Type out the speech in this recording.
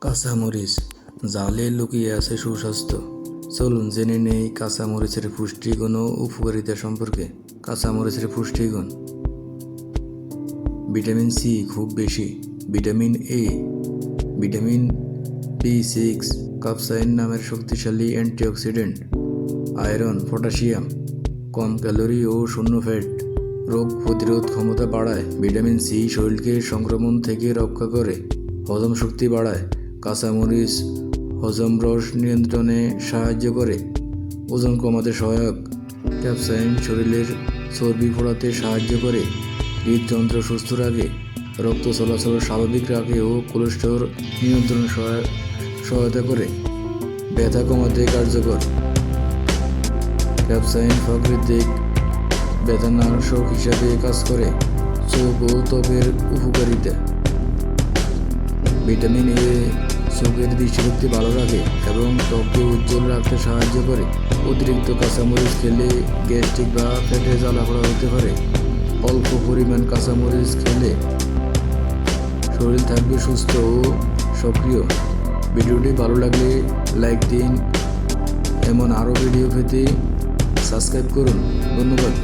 কাঁচামরিচ। জালে লুকিয়ে আছে সুস্বাস্থ্য। চলুন জেনে নেই কাঁচামরিচের পুষ্টিগুণ ও উপকারিতা সম্পর্কে। কাঁচামরিচের পুষ্টিগুণ। ভিটামিন সি খুব বেশি। Vitamin A, vitamin B six, capsaicin নামের শক্তিশালী অ্যান্টিঅক্সিডেন্ট, আয়রন, পটাশিয়াম, কম ক্যালোরি ও শূন্য ফ্যাট। রোগ প্রতিরোধ ক্ষমতা বাড়ায়। ভিটামিন সি শরীরকে সংক্রমণ থেকে রক্ষা করে। হজম শক্তি বাড়ায়। কাঁচামরিচ, হজম রস নিয়ন্ত্রণে সাহায্য করে। ওজন কমাতে সহায়ক। ক্যাপসাইন শরীরের চর্বি ফোড়াতে সাহায্য করে। হৃদযন্ত্র সুস্থ রাখে। রক্ত চলাচল স্বাভাবিক রাখে ও কোলেস্টেরল নিয়ন্ত্রণে সহায়- সহায়তা করে। ব্যথা কমাতে কার্যকর। ক্যাপসাইন প্রাকৃতিক বেদনাশক হিসাবে কাজ করে। চোখ ও ত্বকের উপকারিতা। ভিটামিন এ চোখের দৃষ্টিশক্তি ভালো রাখে এবং ত্বককে উজ্জ্বল রাখতে সাহায্য করে, অতিরিক্ত কাঁচামরিচ খেলে গ্যাস্ট্রিক বা পেটে জ্বালাপোড়া হতে পারে। অল্প পরিমাণ কাঁচামরিচ খেলে শরীর থাকবে সুস্থ ও সক্রিয়। ভিডিওটি ভালো লাগলে লাইক দিন। এমন আরও ভিডিও পেতে সাবস্ক্রাইব করুন। ধন্যবাদ।